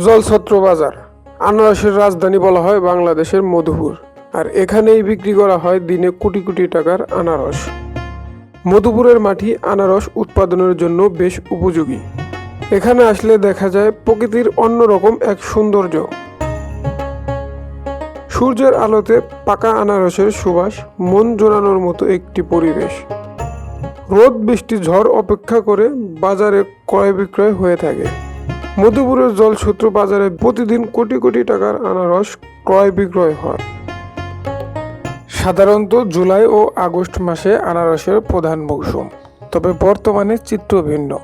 জলছত্র বাজার আনারসের রাজধানী বলা হয় বাংলাদেশের মধুপুর, আর এখানেই বিক্রি করা হয় দিনে কোটি কোটি টাকার আনারস। মধুপুরের মাটি আনারস উৎপাদনের জন্য বেশ উপযোগী। এখানে আসলে দেখা যায় প্রকৃতির অন্যরকম এক সৌন্দর্য। সূর্যের আলোতে পাকা আনারসের সুবাস, মন জোড়ানোর মতো একটি পরিবেশ। রোদ, বৃষ্টি, ঝড় অপেক্ষা করে বাজারে ক্রয় বিক্রয় হয়ে থাকে। মধুপুরের জল জলসূত্র বাজারে প্রতিদিন কোটি কোটি টাকার আনারস ক্রয় বিক্রয় হয়। সাধারণত জুলাই ও আগস্ট মাসে আনারসের প্রধান মৌসুম, তবে বর্তমানে চিত্র ভিন্ন।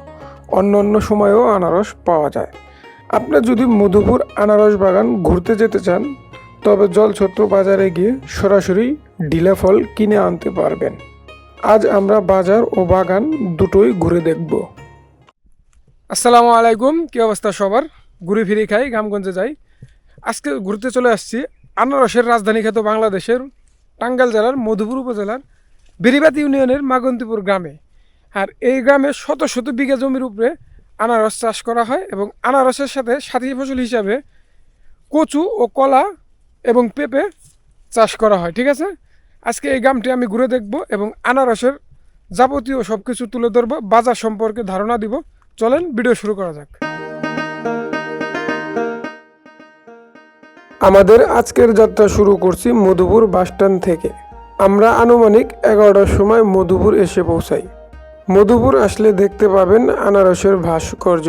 অন্য অন্য সময়েও আনারস পাওয়া যায়। আপনি যদি মধুপুর আনারস বাগান ঘুরতে যেতে চান, তবে জলছত্র বাজারে গিয়ে সরাসরি ডিলা ফল কিনে আনতে পারবেন। আজ আমরা বাজার ও বাগান দুটোই ঘুরে দেখব। আসসালামু আলাইকুম, কি অবস্থা সবার? ঘুরে ফিরে খাই, গ্রামগঞ্জে যাই। আজকে ঘুরতে চলে আসছি আনারসের রাজধানী খ্যাত বাংলাদেশের টাঙ্গাইল জেলার মধুপুর উপজেলার বেরিবাতি ইউনিয়নের মাগন্তিপুর গ্রামে। আর এই গ্রামে শত শত বিঘা জমির উপরে আনারস চাষ করা হয় এবং আনারসের সাথে সাথী ফসল হিসাবে কচু ও কলা এবং পেঁপে চাষ করা হয়, ঠিক আছে? আজকে এই গ্রামটি আমি ঘুরে দেখব এবং আনারসের যাবতীয় সব কিছু তুলে ধরবো, বাজার সম্পর্কে ধারণা দিব। চলেন ভিডিও শুরু করা যাক। আমাদের আজকের যাত্রা শুরু করছি মধুপুর বাসস্ট্যান্ড থেকে। আমরা আনুমানিক এগারোটার সময় মধুপুর এসে পৌঁছাই। মধুপুর আসলে দেখতে পাবেন আনারসের ভাস্কর্য,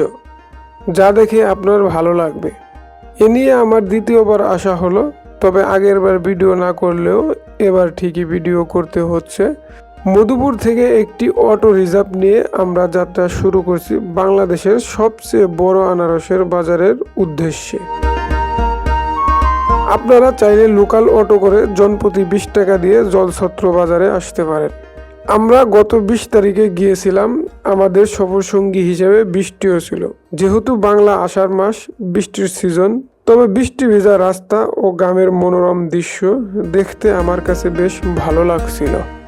যা দেখে আপনার ভালো লাগবে। এ নিয়ে আমার দ্বিতীয়বার আসা হলো, তবে আগেরবার ভিডিও না করলেও এবার ঠিকই ভিডিও করতে হচ্ছে। মধুপুর থেকে একটি অটো রিজার্ভ নিয়ে আমরা যাত্রা শুরু করছি বাংলাদেশের সবচেয়ে বড় আনারসের বাজারের উদ্দেশ্যে। আপনারা চাইলে লোকাল অটো করে জনপ্রতি বিশ টাকা দিয়ে জলছত্র বাজারে আসতে পারেন। আমরা গত বিশ তারিখে গিয়েছিলাম, আমাদের সফর সঙ্গী হিসেবে বৃষ্টিও ছিল। যেহেতু বাংলা আষাঢ় মাস, বৃষ্টির সিজন, তবে বৃষ্টি ভেজা রাস্তা ও গ্রামের মনোরম দৃশ্য দেখতে আমার কাছে বেশ ভালো লাগছিল।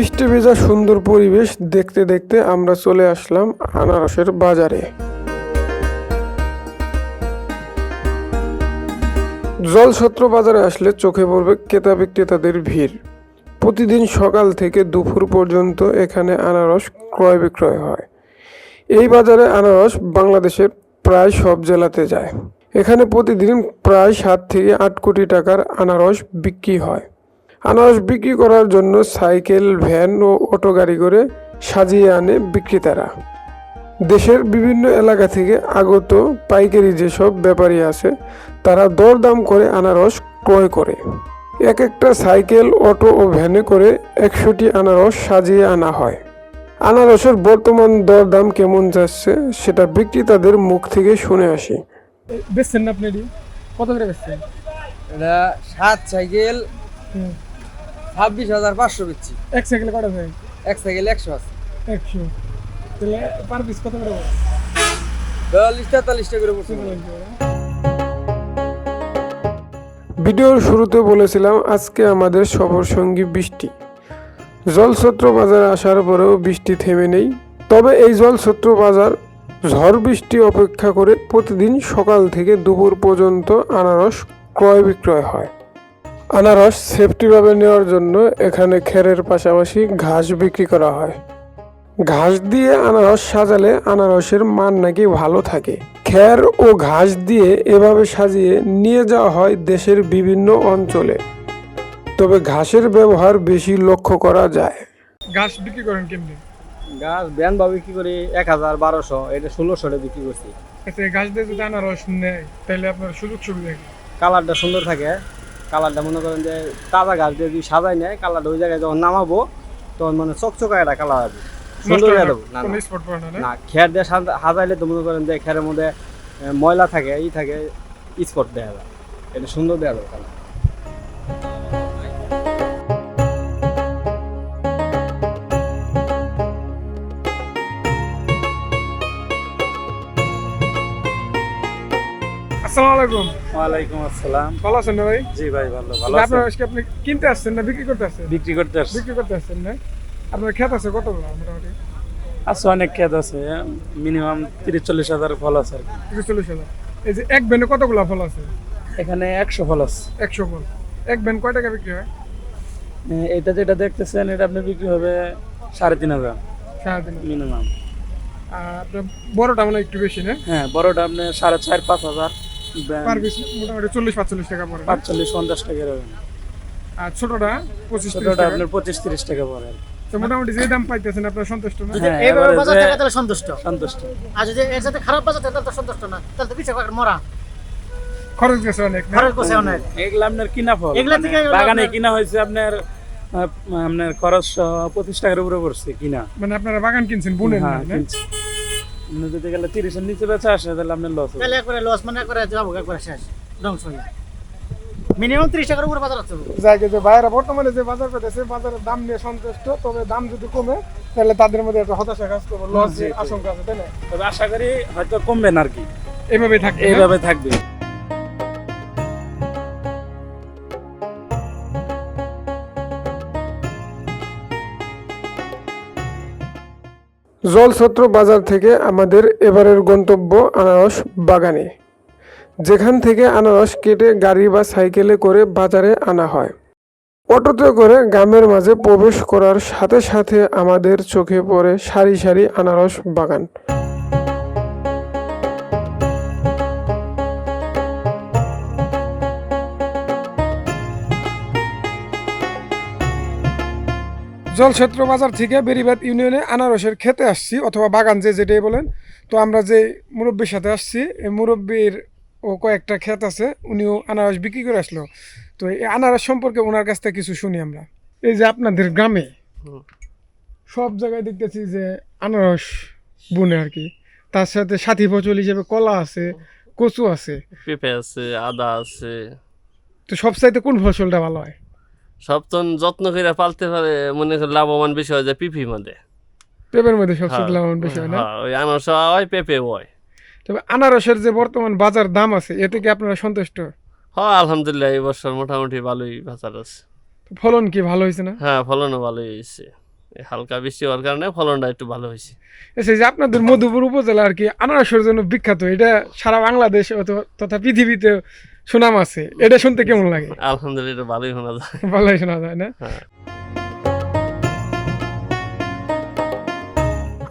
বৃষ্টি ভেজা সুন্দর পরিবেশ দেখতে দেখতে আমরা চলে আসলাম আনারসের বাজারে। জলছত্র বাজারে আসলে চোখে পড়বে ক্রেতা বিক্রেতাদের ভিড়। প্রতিদিন সকাল থেকে দুপুর পর্যন্ত এখানে আনারস ক্রয় বিক্রয় হয়। এই বাজারে আনারস বাংলাদেশের প্রায় সব জেলাতে যায়। এখানে প্রতিদিন প্রায় সাত থেকে আট কোটি টাকার আনারস বিক্রি হয়। আনারস বিক্রি করার জন্য সাইকেল ভ্যান ও অটো গাড়ি করে সাজিয়ে আনে বিক্রেতারা। দেশের বিভিন্ন এলাকা থেকে আগত পাইকারি যেসব ব্যাপারী আছে তারা দরদাম করে আনারস ক্রয় করে। এক একটা সাইকেল অটো ও ভ্যানে করে একশোটি আনারস সাজিয়ে আনা হয়। আনারসের বর্তমান দরদাম কেমন যাচ্ছে সেটা বিক্রেতাদের মুখ থেকে শুনে আসি। বেচছেন না আপনি কত করে বেচছেন? এটা সাত সাইকেল ছাব্বিশ হাজার পাঁচশো বেচছি এক সাইকেলে কটা ভাই এক সাইকেল একশো আছে। একশো। তাহলে পার পিস কত করে বিয়াল্লিশ তেতাল্লিশটা করে পড়ছে। ভিডিওর শুরুতে বলেছিলাম আজকে আমাদের সফর সঙ্গী বৃষ্টি। জলছত্র বাজার আসার পরেও বৃষ্টি থেমে নেই। তবে এই জলছত্র বাজার ঝড় বৃষ্টি অপেক্ষা করে প্রতিদিন সকাল থেকে দুপুর পর্যন্ত আনারস ক্রয় বিক্রয় হয়। আনারস সেফটিভাবে নেওয়ার জন্য এখানে খেরের পাশাপাশি ঘাস বিক্রি করা হয়। ঘাস দিয়ে আনারস সাজালে আনারসের মান নাকি ভালো থাকে। খের ও ঘাস দিয়ে এভাবে সাজিয়ে নিয়ে যাওয়া হয় দেশের বিভিন্ন অঞ্চলে। তবে ঘাসের ব্যবহার বেশি লক্ষ্য করা যায়। ঘাস বিক্রি করেন কেমনি? গাছ ব্যান বা বিক্রি করি এক হাজার বারোশো এটা ষোলোশো বিক্রি করছি। আচ্ছা ঘাস দিয়ে যদি আনারস নেয় তাহলে আপনার সুযোগ সুবিধা কালারটা সুন্দর থাকে। কালারটা মনে করেন যে তাজা গাছ দিয়ে যদি সাজাই নেয় কালারটা ওই জায়গায় যখন নামাবো তখন মানে চকচকা একটা কালার আসবে। সুন্দর হয়ে যাব। না না। খের দিয়ে সাজাইলে তো মনে করেন যে খেরের মধ্যে ময়লা থাকে ই থাকে স্পট দেওয়া যায়। এটা সুন্দর দেওয়া যাবে কালার। আসসালামু আলাইকুম। ওয়ালাইকুম আসসালাম। ভালো আছেন না ভাই? জি ভাই ভালো। ভালো আপনার আজকে আপনি কিনতে আসছেন না বিক্রি করতে আসছেন? বিক্রি করতে আসছি। বিক্রি করতে আসছেন না? আপনার খেত আছে কত মোটামুটি? আছে অনেক ক্ষেত আছে। মিনিমাম তিরিশ চল্লিশ হাজার ফল আছে। একশো চল্লিশ হাজার। এই যে এক ব্যানে কতগুলো ফল আছে? এখানে একশো ফল আছে। একশো ফল। এক ব্যান কয় টাকা বিক্রি হয়? এটা যেটা দেখতেছেন এটা আপনি বিক্রি হবে সাড়ে তিন হাজার। সারাদিন মিনিমাম। আর আপনার বড়টা মানে একটু বেশি না? হ্যাঁ বড়টা আপনি সাড়ে চার পাঁচ হাজার। পার পিস মোটামুটি চল্লিশ পাঁচচল্লিশ টাকা পড়ে। পাঁচচল্লিশ পঞ্চাশ টাকা এরকম। আর ছোটটা পঁচিশ ছোটটা আপনার পঁচিশ তিরিশ টাকা পড়ে। তো মোটামুটি যে দাম পাইতেছেন আপনার সন্তুষ্ট না? হ্যাঁ এইভাবে বাজার যে তাহলে সন্তুষ্ট। সন্তুষ্ট। আর যদি এর সাথে খারাপ বাজার থাকে তাহলে সন্তুষ্ট না। তাহলে তো পিছিয়ে পাকের মরা। খরচ গেছে অনেক খরচ করছে অনেক। এগুলো আপনার কিনা ফল। এগুলা মানে থেকে বাগানে কিনা হয়েছে আপনার আপনার খরচ পঁচিশ টাকার উপরে পড়ছে কিনা। মানে আপনারা বাগান কিনছেন বুনেন না, না? কিনছি। আপনি যদি গেলে তিরিশের নিচে বেচা আসে তাহলে আপনার লস তাহলে একবারে লস মানে একবারে যাব একবারে শেষ। ধ্বংস হয়ে মিনিমাম ত্রিশ টাকার উপরে বাজার আছে যাই যে বাইরে বর্তমানে যে বাজার পেতেছে বাজারের দাম নিয়ে সন্তুষ্ট তবে দাম যদি কমে তাহলে তাদের মধ্যে একটা হতাশা কাজ করব লস। আশঙ্কা আছে তাই না? তবে আশা করি হয়তো কমবেন আর কি। এইভাবে থাকবে এইভাবে থাকবে। জলছত্র বাজার থেকে আমাদের এবারের গন্তব্য আনারস বাগানে, যেখান থেকে আনারস কেটে গাড়ি বা সাইকেলে করে বাজারে আনা হয়। অটোতে করে গ্রামের মাঝে প্রবেশ করার সাথে সাথে আমাদের চোখে পড়ে সারি সারি আনারস বাগান। জলক্ষেত্র বাজার থেকে বেরিবাদ ইউনিয়নে আনারসের খেতে আসছি অথবা বাগান যে যেটাই বলেন। তো আমরা যে মুরব্বীর সাথে আসছি এই মুরব্বীর ও কয়েকটা ক্ষেত আছে উনিও আনারস বিক্রি করে আসলো। তো এই আনারস সম্পর্কে ওনার কাছ থেকে কিছু শুনি আমরা। এই যে আপনাদের গ্রামে সব জায়গায় দেখতেছি যে আনারস বুনে আর কি। তার সাথে সাথী ফসল হিসেবে কলা আছে কচু আছে। পেঁপে আছে আদা আছে। তো সব চাইতে কোন ফসলটা ভালো হয়? সব তো যত্ন করে পালতে পারে মনে করি লাভবান বেশি হয় যায় পিপি মধ্যে। পেঁপের মধ্যে সবচেয়ে হ্যাঁ, লাভবান বেশি হয় না? হ্যাঁ, ওই আনারস হয় পেঁপে হয়। তবে আনারসের যে বর্তমান বাজার দাম আছে এতে কি আপনারা সন্তুষ্ট? হ্যাঁ আলহামদুলিল্লাহ এই বছর মোটামুটি ভালোই বাজার আছে। ফলন কি ভালো হয়েছে না? হ্যাঁ ফলনও ভালোই হয়েছে। হালকা বৃষ্টি হওয়ার কারণে ফলনটা একটু ভালো হয়েছে। এসে যে আপনাদের মধুপুর উপজেলা আর কি আনারসের জন্য বিখ্যাত এটা সারা বাংলাদেশ তথা পৃথিবীতে সুনাম আছে। এটা শুনতে কেমন লাগে? আলহামদুলিল্লাহ ভালোই শোনা যায়। ভালোই শোনা যায় না? হ্যাঁ।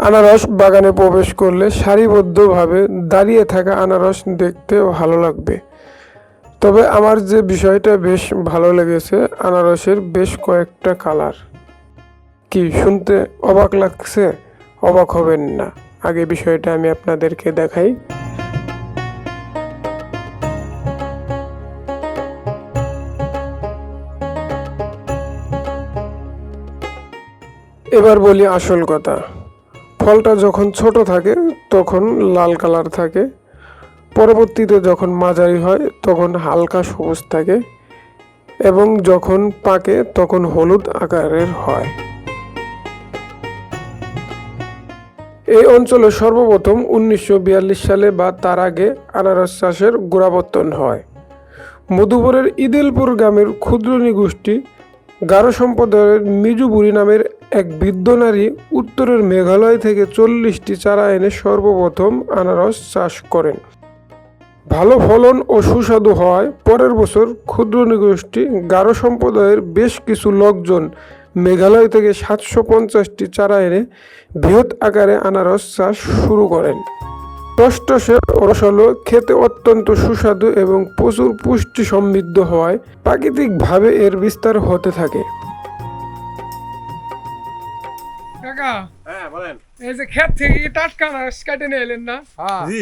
আনারস বাগানে প্রবেশ করলে সারিবদ্ধভাবে দাঁড়িয়ে থাকা আনারস দেখতে ভালো লাগবে। তবে আমার যে বিষয়টা বেশ ভালো লেগেছে আনারসের বেশ কয়েকটা কালার। কি শুনতে অবাক লাগছে? অবাক হবেন না। আগে বিষয়টা আমি আপনাদেরকে দেখাই। এবার বলি আসল কথা। ফলটা যখন ছোট থাকে, তখন লাল কালার থাকে। পরবর্তীতে যখন মাঝারি হয়, তখন হালকা সবুজ থাকে এবং যখন পাকে, তখন হলুদ আকারের হয়। এই অঞ্চলে সর্বপ্রথম উনিশশো বিয়াল্লিশ সালে বা তার আগে আনারস চাষের গোড়াপত্তন হয়। মধুপুরের ইদিলপুর গ্রামের ক্ষুদ্র নিগোষ্ঠী গারো সম্প্রদায়ের মিজুবুরি নামের এক বৃদ্ধ নারী উত্তরের মেঘালয় থেকে চল্লিশটি চারা এনে সর্বপ্রথম আনারস চাষ করেন। ভালো ফলন ও সুস্বাদু হওয়ায় পরের বছর ক্ষুদ্র নিগোষ্ঠী গারো সম্প্রদায়ের বেশ কিছু লোকজন মেঘালয় থেকে সাতশো পঞ্চাশটি চারা এনে বৃহৎ আকারে আনারস চাষ শুরু করেন। টসটসে রসালো খেতে অত্যন্ত সুস্বাদু এবং প্রচুর পুষ্টি সমৃদ্ধ হওয়ায় প্রাকৃতিকভাবে এর বিস্তার হতে থাকে। কাকা হ্যাঁ বলেন। এই যে ক্ষেত থেকে কি টাটকা আনারস কাটে নিয়ে এলেন না? জি।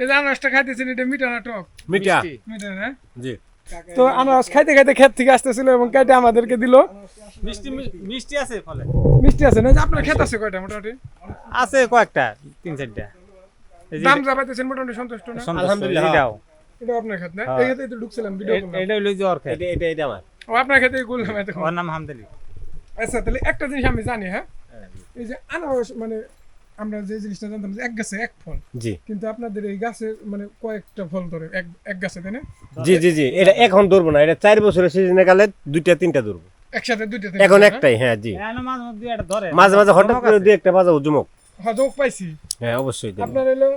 এই যে আনারসটা খাইতেছেন এটা মিঠা না টক? মিঠা। মিঠা না? জি। তো আনারস খাইতে খাইতে ক্ষেত থেকে আসতেছিল এবং কেটে আমাদেরকে দিল। মিষ্টি মিষ্টি আছে ফলে। মিষ্টি আছে না? যে আপনার ক্ষেত আছে কয়টা মোটামুটি? আছে কয়েকটা তিন চারটা। দাম যা পাইতেছেন মোটামুটি সন্তুষ্ট না? আলহামদুলিল্লাহ। এটা আপনার ক্ষেত না? হ্যাঁ। এই ক্ষেতে ঢুকছিলাম ভিডিও এটা ক্ষেত। এটা এটা আমার। ও আপনার ক্ষেতে গুললাম ওর নাম হামদালি। আচ্ছা তাহলে একটা জিনিস আমি জানি হ্যাঁ? এই যে আনারস মানে আমরা যে জিনিসটা জানতাম যে এক গাছে এক ফল। জি। কিন্তু আপনাদের এই গাছে মানে কয়েকটা ফল ধরে এক এক গাছে তাই না? জি জি জি এটা এখন ধরবো না এটা চার বছরের সিজনে কালে দুইটা তিনটা ধরবো। একসাথে দুইটা এখন একটাই হ্যাঁ জি। এখানে মাঝে মাঝে মাঝে হঠাৎ করে দুই একটা বাজাবো জুমক হ্যাঁ যোগ পাইছি। হ্যাঁ অবশ্যই আপনার হলো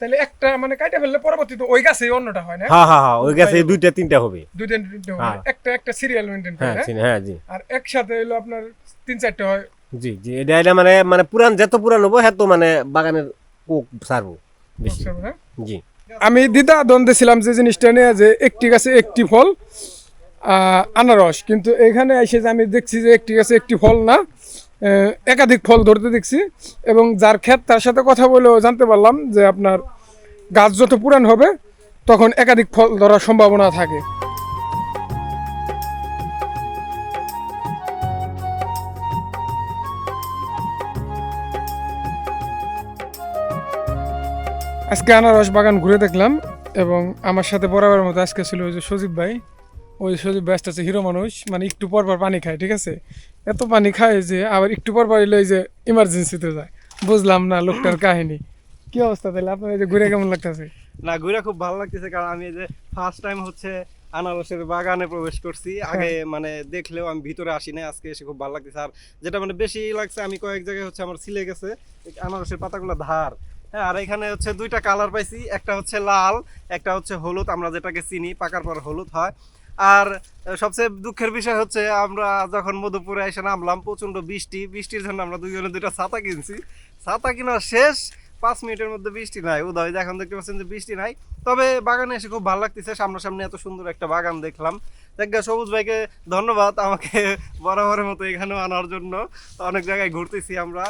তাহলে একটা মানে কাইটা ফেললে পরবর্তীতে ওই গাছে অন্যটা হয় না? হ্যাঁ হ্যাঁ হ্যাঁ ওই গাছে দুইটা তিনটা হবে। দুইটা তিনটা হয় হ্যাঁ। একটা একটা সিরিয়াল মেনটেন করে হ্যাঁ হ্যাঁ? হ্যাঁ জি। আর একসাথে হলো আপনার তিন চারটা হয় জি জি এটা এটা মানে মানে পুরান যত পুরান হব হ্যাঁ তো মানে বাগানের কোক সারবো বেশি। জি। আমি দ্বিধা দ্বন্দ্বে ছিলাম যে জিনিসটা নিয়ে যে একটি গাছে একটি ফল আনারস। কিন্তু এখানে এসে যে আমি দেখছি যে একটি গাছে একটি ফল না একাধিক ফল ধরতে দেখছি এবং যার ক্ষেত তার সাথে কথা বলেও জানতে পারলাম যে আপনার গাছ যত পুরান হবে তখন একাধিক ফল ধরার সম্ভাবনা থাকে। আজকে আনারস বাগান ঘুরে দেখলাম এবং আমার সাথে বরাবরের মতো আজকে ছিল ওই যে সজীব ভাই। ওই সজীব ভাই আসতে হিরো মানুষ মানে একটু পর পর পানি খায় ঠিক আছে? এত পানি খায় যে আবার একটু পর পর যে ইমার্জেন্সিতে যায়। বুঝলাম না লোকটার কাহিনী। কি অবস্থা তাহলে? আপনার এই যে ঘুরে কেমন লাগতেছে? না ঘুরে খুব ভালো লাগতেছে কারণ আমি এই যে ফার্স্ট টাইম হচ্ছে আনারসের বাগানে প্রবেশ করছি। আগে মানে দেখলেও আমি ভিতরে আসি না আজকে এসে খুব ভালো লাগতেছে। আর যেটা মানে বেশি লাগছে আমি কয়েক জায়গায় হচ্ছে আমার ছিলে গেছে আনারসের পাতাগুলো ধার। হ্যাঁ আর এখানে হচ্ছে দুইটা কালার পাইছি। একটা হচ্ছে লাল, একটা হচ্ছে হলুদ, আমরা যেটাকে চিনি, পাকার পর হলুদ হয়। আর সবচেয়ে দুঃখের বিষয় হচ্ছে আমরা যখন মধুপুরে এসে নামলাম, প্রচণ্ড বৃষ্টি। বৃষ্টির জন্য আমরা দুইজনে দুইটা ছাতা কিনছি। ছাতা কিনা শেষ পাঁচ মিনিটের মধ্যে বৃষ্টি নাই। উদয়, এখন দেখতে পাচ্ছেন যে বৃষ্টি নাই। তবে বাগানে এসে খুব ভালো লাগতেছে। সামনাসামনি এত সুন্দর একটা বাগান দেখলাম। দেখ সবুজ ভাইকে ধন্যবাদ আমাকে বরাবরের মতো এখানেও আনার জন্য। অনেক জায়গায় ঘুরতেছি আমরা।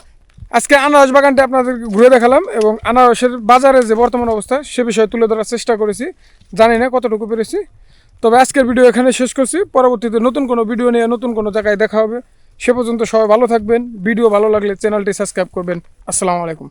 আজকে আনারস বাগানটা আপনাদেরকে ঘুরে দেখালাম এবং আনারসের বাজারে যে বর্তমান অবস্থা, সে বিষয়ে তুলে ধরার চেষ্টা করেছি। জানি না কতটুকু পেরেছি। তবে আজকের ভিডিও এখানে শেষ করছি। পরবর্তীতে নতুন কোনো ভিডিও নিয়ে নতুন কোনো জায়গায় দেখা হবে। সে পর্যন্ত সবাই ভালো থাকবেন। ভিডিও ভালো লাগলে চ্যানেলটি সাবস্ক্রাইব করবেন। আসসালামু আলাইকুম।